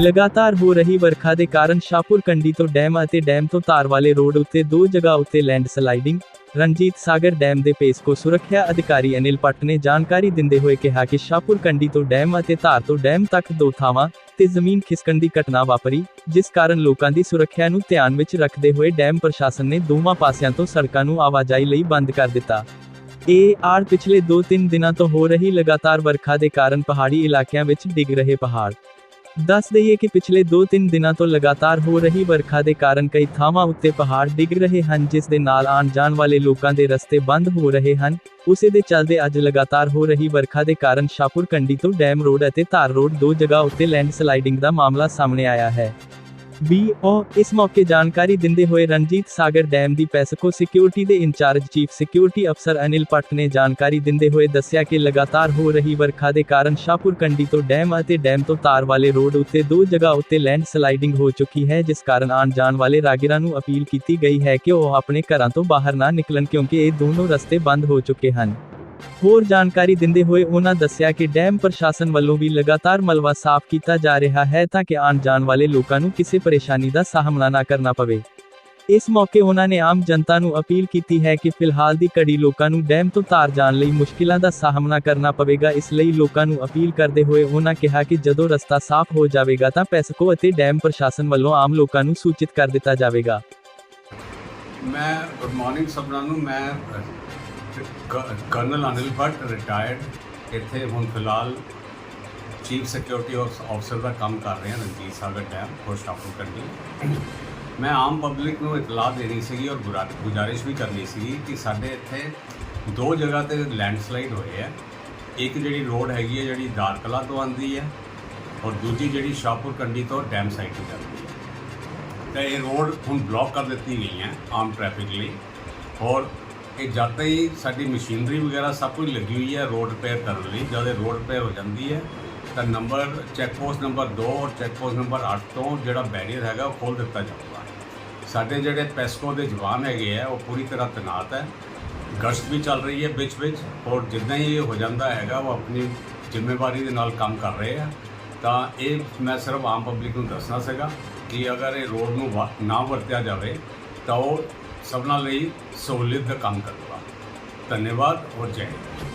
ਲਗਾਤਾਰ ਹੋ ਰਹੀ ਵਰਖਾ ਦੇ ਕਾਰਨ ਸ਼ਾਹਪੁਰ ਕੰਡੀ ਤੋਂ ਡੈਮ ਅਤੇ ਡੈਮ ਤੋਂ ਧਾਰ ਵਾਲੇ ਰੋਡ ਉੱਤੇ ਦੋ ਜਗ੍ਹਾ ਉੱਤੇ land sliding Ranjit Sagar dam ਦੇ ਪੇਸਕੋ ਸੁਰੱਖਿਆ ਅਧਿਕਾਰੀ ਅਨਿਲ ਪੱਟ ਨੇ ਜਾਣਕਾਰੀ ਦਿੰਦੇ ਹੋਏ ਕਿਹਾ ਕਿ ਸ਼ਾਹਪੁਰ ਕੰਡੀ ਤੋਂ ਡੈਮ ਅਤੇ ਧਾਰ ਤੋਂ ਡੈਮ ਤੱਕ ਦੋ ਥਾਵਾਂ ਤੇ ਜ਼ਮੀਨ ਖਿਸਕਣ ਦੀ ਘਟਨਾ ਵਾਪਰੀ, ਜਿਸ ਕਾਰਨ ਲੋਕਾਂ ਦੀ ਸੁਰੱਖਿਆ ਨੂੰ ਧਿਆਨ ਵਿੱਚ ਰੱਖਦੇ ਹੋਏ ਡੈਮ ਪ੍ਰਸ਼ਾਸਨ ਨੇ ਦੋਵਾਂ ਪਾਸਿਆਂ ਤੋਂ ਸੜਕਾਂ ਨੂੰ ਆਵਾਜਾਈ ਲਈ ਬੰਦ ਕਰ ਦਿੱਤਾ। ਇਹ ਆੜ ਪਿਛਲੇ 2-3 ਦਿਨਾਂ ਤੋਂ ਹੋ ਰਹੀ ਲਗਾਤਾਰ ਵਰਖਾ ਦੇ ਕਾਰਨ ਪਹਾੜੀ ਇਲਾਕਿਆਂ ਵਿੱਚ ਡਿੱਗ ਰਹੇ ਪਹਾੜ। ਦੱਸ ਦਈਏ ਕਿ ਪਿਛਲੇ 2-3 ਦਿਨਾਂ ਤੋਂ ਲਗਾਤਾਰ ਹੋ ਰਹੀ ਵਰਖਾ ਦੇ ਕਾਰਨ ਕਈ ਥਾਵਾਂ ਉੱਤੇ ਪਹਾੜ ਡਿੱਗ ਰਹੇ ਹਨ, ਜਿਸ ਦੇ ਨਾਲ ਆਉਣ ਜਾਣ ਵਾਲੇ ਲੋਕਾਂ ਦੇ ਰਸਤੇ ਬੰਦ ਹੋ ਰਹੇ ਹਨ। ਉਸੇ ਦੇ ਚੱਲਦੇ ਅੱਜ ਲਗਾਤਾਰ ਹੋ ਰਹੀ ਵਰਖਾ ਦੇ ਕਾਰਨ ਸ਼ਾਹਪੁਰ ਕੰਡੀ ਤੋਂ ਡੈਮ ਰੋਡ ਅਤੇ ਧਾਰ ਰੋਡ ਦੋ ਜਗ੍ਹਾ ਉੱਤੇ ਲੈਂਡਸਲਾਈਡਿੰਗ ਦਾ ਮਾਮਲਾ ਸਾਹਮਣੇ ਆਇਆ ਹੈ। ਬੀਓ ਇਸ ਮੌਕੇ ਜਾਣਕਾਰੀ ਦਿੰਦੇ ਹੋਏ ਰਣਜੀਤ ਸਾਗਰ ਡੈਮ ਦੀ ਪੈਸਕੋ ਸਿਕਿਉਰਿਟੀ ਦੇ in charge chief security officer Anil ਪੱਟ ਨੇ ਜਾਣਕਾਰੀ ਦਿੰਦੇ ਹੋਏ ਦੱਸਿਆ ਕਿ ਲਗਾਤਾਰ ਹੋ ਰਹੀ ਵਰਖਾ ਦੇ ਕਾਰਨ ਸ਼ਾਹਪੁਰ ਕੰਡੀ ਤੋਂ ਡੈਮ ਅਤੇ ਡੈਮ ਤੋਂ ਤਾਰ ਵਾਲੇ ਰੋਡ ਉੱਤੇ ਦੋ ਜਗ੍ਹਾ ਉੱਤੇ ਲੈਂਡ ਸਲਾਈਡਿੰਗ ਹੋ ਚੁੱਕੀ ਹੈ, ਜਿਸ ਕਾਰਨ ਆਉਣ ਜਾਣ ਵਾਲੇ ਰਾਗੀਰਾਂ ਨੂੰ ਅਪੀਲ ਕੀਤੀ ਗਈ ਹੈ ਕਿ ਉਹ ਆਪਣੇ ਘਰਾਂ ਤੋਂ ਬਾਹਰ ਨਾ ਨਿਕਲਣ ਕਿਉਂਕਿ ਇਹ ਦੋਨੋਂ ਰਸਤੇ ਬੰਦ ਹੋ ਚੁੱਕੇ ਹਨ। ਹੋਰ ਜਾਣਕਾਰੀ ਦਿੰਦੇ ਹੋਏ ਉਹਨਾਂ ਦੱਸਿਆ ਕਿ ਡੈਮ ਪ੍ਰਸ਼ਾਸਨ ਵੱਲੋਂ ਵੀ ਲਗਾਤਾਰ ਮਲਬਾ ਸਾਫ਼ ਕੀਤਾ ਜਾ ਰਿਹਾ ਹੈ ਤਾਂ ਕਿ ਆਉਣ ਜਾਣ ਵਾਲੇ ਲੋਕਾਂ ਨੂੰ ਕਿਸੇ ਪਰੇਸ਼ਾਨੀ ਦਾ ਸਾਹਮਣਾ ਨਾ ਕਰਨਾ ਪਵੇ। ਇਸ ਮੌਕੇ ਉਹਨਾਂ ਨੇ ਆਮ ਜਨਤਾ ਨੂੰ ਅਪੀਲ ਕੀਤੀ ਹੈ ਕਿ ਫਿਲਹਾਲ ਦੀ ਘੜੀ ਲੋਕਾਂ ਨੂੰ ਡੈਮ ਤੋਂ ਤਾਰ ਜਾਣ ਲਈ ਮੁਸ਼ਕਿਲਾਂ ਦਾ ਸਾਹਮਣਾ ਕਰਨਾ ਪਵੇਗਾ। ਇਸ ਲਈ ਲੋਕਾਂ ਨੂੰ ਅਪੀਲ ਕਰਦੇ ਹੋਏ ਉਹਨਾਂ ਕਿਹਾ ਕਿ ਜਦੋਂ ਰਸਤਾ ਸਾਫ਼ ਹੋ ਜਾਵੇਗਾ ਤਾਂ ਪੈਸਕੋ ਅਤੇ ਡੈਮ ਪ੍ਰਸ਼ਾਸਨ ਵੱਲੋਂ ਆਮ ਲੋਕਾਂ ਨੂੰ ਸੂਚਿਤ ਕਰ ਦਿੱਤਾ ਜਾਵੇਗਾ। ਮੈਂ ਗੁੱਡ ਮਾਰਨਿੰਗ ਸਭਨਾਂ ਨੂੰ, ਮੈਂ ਕਰਨਲ ਅਨਿਲ ਭੱਟ ਰਿਟਾਇਰਡ ਇੱਥੇ ਹੁਣ ਫਿਲਹਾਲ ਚੀਫ ਸਿਕਿਉਰਿਟੀ ਅਫਸਰ ਦਾ ਕੰਮ ਕਰ ਰਿਹਾ ਰਣਜੀਤ ਸਾਗਰ ਡੈਮ ਖੁਸ਼ਹਾਪੁਰ ਕੰਡੀ ਮੈਂ ਆਮ ਪਬਲਿਕ ਨੂੰ ਇਤਲਾਹ ਦੇਣੀ ਸੀਗੀ ਔਰ ਗੁਜ਼ਾਰਿਸ਼ ਵੀ ਕਰਨੀ ਸੀਗੀ ਕਿ ਸਾਡੇ ਇੱਥੇ ਦੋ ਜਗ੍ਹਾ ਤੇ ਲੈਂਡਸਲਾਈਡ ਹੋਏ ਆ। ਇੱਕ ਜਿਹੜੀ ਰੋਡ ਹੈਗੀ ਹੈ ਜਿਹੜੀ ਦਾਰਕਲਾ ਤੋਂ ਆਉਂਦੀ ਹੈ ਔਰ ਦੂਜੀ ਜਿਹੜੀ ਸ਼ਾਹਪੁਰ ਕੰਡੀ ਤੋਂ ਡੈਮ ਸਾਈਡ ਤੋਂ ਜਾਂਦੀ ਹੈ ਤਾਂ ਇਹ ਰੋਡ ਹੁਣ ਬਲੌਕ ਕਰ ਦਿੱਤੀ ਗਈ ਹੈ ਆਮ ਟ੍ਰੈਫਿਕ ਲਈ। ਔਰ ਇਹ ਜਦ ਹੀ ਸਾਡੀ ਮਸ਼ੀਨਰੀ ਵਗੈਰਾ ਸਭ ਕੁਝ ਲੱਗੀ ਹੋਈ ਹੈ ਰੋਡ ਰਿਪੇਅਰ ਕਰਨ ਲਈ। ਜਦ ਇਹ ਰੋਡ ਰਿਪੇਅਰ ਹੋ ਜਾਂਦੀ ਹੈ, ਤਾਂ ਨੰਬਰ ਚੈੱਕ ਪੋਸਟ ਨੰਬਰ 2 ਔਰ ਚੈੱਕ ਪੋਸਟ ਨੰਬਰ 8 ਤੋਂ ਜਿਹੜਾ ਬੈਰੀਅਰ ਹੈਗਾ ਉਹ ਖੋਲ ਦਿੱਤਾ ਜਾਊਗਾ। ਸਾਡੇ ਜਿਹੜੇ ਪੈਸਕੋ ਦੇ ਜਵਾਨ ਹੈਗੇ ਆ, ਉਹ ਪੂਰੀ ਤਰ੍ਹਾਂ ਤੈਨਾਤ ਹੈ। ਗਸ਼ਤ ਵੀ ਚੱਲ ਰਹੀ ਹੈ ਵਿੱਚ ਵਿੱਚ ਔਰ ਜਿੱਦਾਂ ਹੀ ਇਹ ਹੋ ਜਾਂਦਾ ਹੈਗਾ, ਉਹ ਆਪਣੀ ਜ਼ਿੰਮੇਵਾਰੀ ਦੇ ਨਾਲ ਕੰਮ ਕਰ ਰਹੇ ਆ। ਤਾਂ ਇਹ ਮੈਂ ਸਿਰਫ ਆਮ ਪਬਲਿਕ ਨੂੰ ਦੱਸਣਾ ਸੀਗਾ ਕਿ ਅਗਰ ਇਹ ਰੋਡ ਨੂੰ ਵਾ- ਨਾ ਵਰਤਿਆ ਜਾਵੇ, ਤਾਂ ਉਹ ਸਭਨਾਂ ਲਈ ਸਹੂਲਤ ਦਾ ਕੰਮ ਕਰੇਗਾ ਧੰਨਵਾਦ ਔਰ ਜੈ ਹਿੰਦ।